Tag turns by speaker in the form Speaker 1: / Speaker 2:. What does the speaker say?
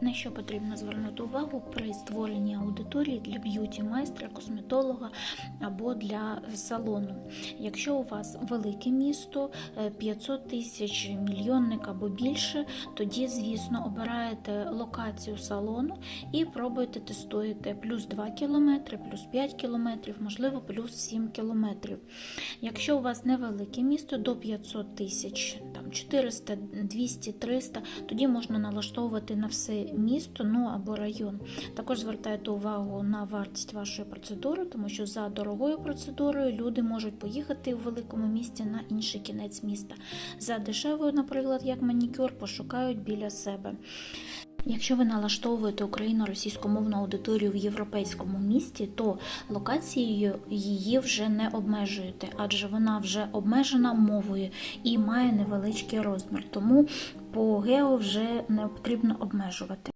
Speaker 1: На що потрібно звернути увагу при створенні аудиторії для б'юті майстра, косметолога або для салону. Якщо у вас велике місто, е, 500 тисяч, мільйонник або більше, тоді, звісно, обираєте локацію салону і пробуєте тестуєте плюс 2 км, плюс 5 км, можливо, плюс 7 км. Якщо у вас невелике місто до 500 тисяч, 400, 200, 300, тоді можна налаштовувати на все місто, ну або район. Також звертайте увагу на вартість вашої процедури, тому що за дорогою процедурою люди можуть поїхати в великому місті на інший кінець міста. За дешевою, наприклад, як манікюр, пошукають біля себе. Якщо ви налаштовуєте україно-російськомовну аудиторію в європейському місті, то локацією її вже не обмежуєте, адже вона вже обмежена мовою і має невеличкий розмір. Тому по гео вже не потрібно обмежувати.